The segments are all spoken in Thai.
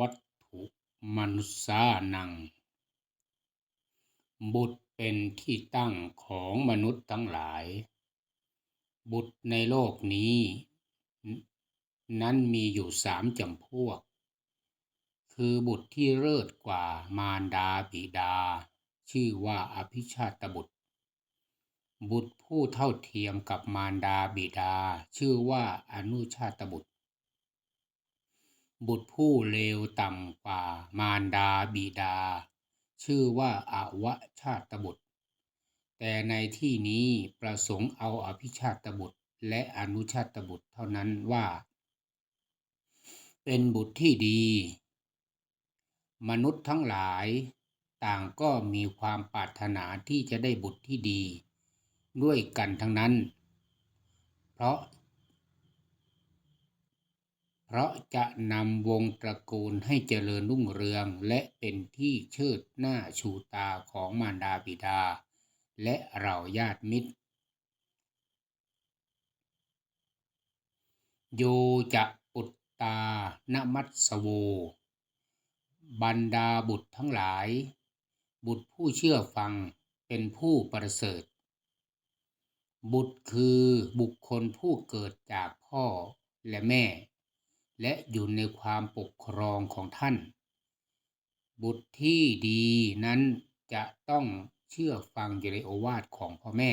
วัตถุมนุษสานัง บุตรเป็นที่ตั้งของมนุษย์ทั้งหลาย บุตรในโลกนี้ นั้นมีอยู่สามจำพวก คือบุตรที่เลิศกว่ามารดาบิดา ชื่อว่าอภิชาตบุตร บุตรผู้เท่าเทียมกับมารดาบิดา ชื่อว่าอนุชาตบุตร บุตรผู้เลวต่ำกว่ามารดาบิดา ชื่อว่าอาวชาตบุตร แต่ในที่นี้ประสงค์เอาอภิชาตบุตรและอนุชาตบุตรเท่านั้นว่า เป็นบุตรที่ดี มนุษย์ทั้งหลาย ต่างก็มีความปรารถนาที่จะได้บุตรที่ดี ด้วยกันทั้งนั้น เพราะ เพราะจะนำวงตระกูลให้เจริญรุ่งเรือง และเป็นที่เชิดหน้าชูตาของมารดาบิดา และเราญาติมิตร โยจะปุตตานมัสสโว บรรดาบุตรทั้งหลาย บุตรผู้เชื่อฟังเป็นผู้ประเสริฐ บุตรคือบุคคลผู้เกิดจากพ่อและแม่ และอยู่ในความปกครองของท่าน บุตรที่ดีนั้นจะต้องเชื่อฟังอยู่ในโอวาทของพ่อแม่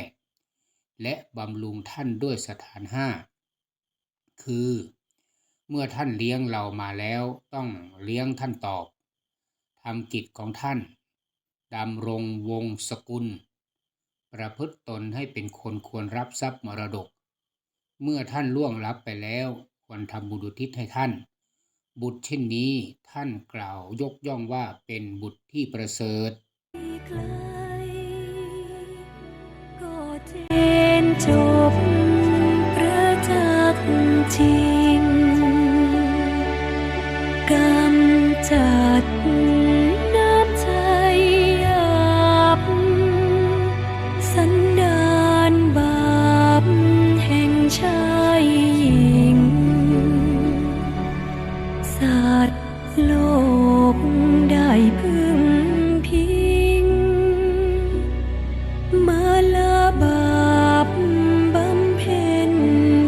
และบำรุงท่านด้วยสถานห้า คือ เมื่อท่านเลี้ยงเรามาแล้วต้องเลี้ยงท่านตอบทำกิจของท่านดำรงวงศกุล ประพฤติตนให้เป็นคนควรรับทรัพย์มรดก เมื่อท่านล่วงลับไปแล้ว ควรทำบุญอุทิศให้ท่าน บุตรเช่นนี้ท่านกล่าวยกย่องว่าเป็นบุตรที่ประเสริฐไกลก็เจนจบประจักษ์จริงกำจัดน้ำใจหยาบสันดานบาปแห่งชายหญิง สัตว์โลกได้พึ่งพิง มาลาบาปบำเพ็ญ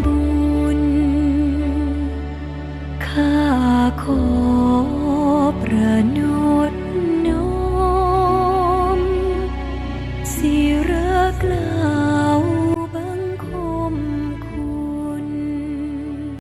บุญ ข้าขอประนตน้อมศิระกลา